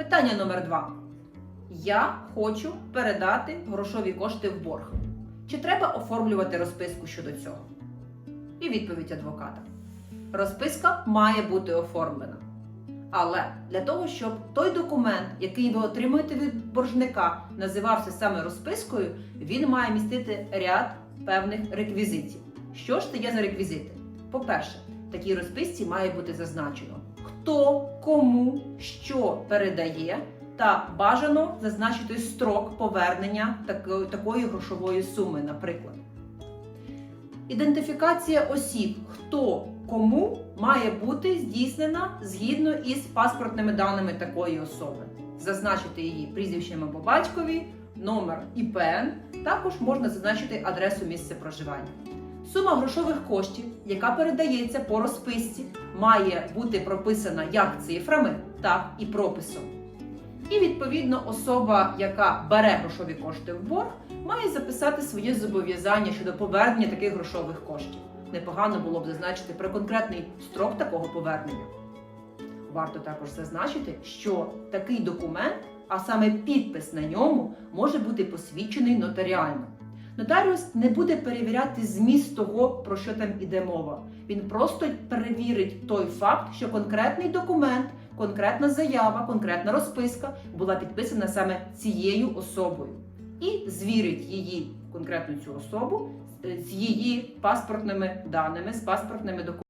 Питання номер два. Я хочу передати грошові кошти в борг. Чи треба оформлювати розписку щодо цього? І відповідь адвоката. Розписка має бути оформлена. Але для того, щоб той документ, який ви отримуєте від боржника, називався саме розпискою, він має містити ряд певних реквізитів. Що ж це є за реквізити? По-перше, такій розписці має бути зазначено, хто кому що передає, та бажано зазначити строк повернення такої грошової суми, наприклад. Ідентифікація осіб, хто кому має бути здійснена згідно із паспортними даними такої особи. Зазначити її прізвищем або батькові, номер ІПН, також можна зазначити адресу місця проживання. Сума грошових коштів, яка передається по розписці, має бути прописана як цифрами, так і прописом. І відповідно особа, яка бере грошові кошти в борг, має записати своє зобов'язання щодо повернення таких грошових коштів. Непогано було б зазначити про конкретний строк такого повернення. Варто також зазначити, що такий документ, а саме підпис на ньому, може бути посвідчений нотаріально. Нотаріус не буде перевіряти зміст того, про що там іде мова. Він просто перевірить той факт, що конкретний документ, конкретна заява, конкретна розписка була підписана саме цією особою і звірить її конкретну цю особу з- її паспортними даними, з паспортними документами.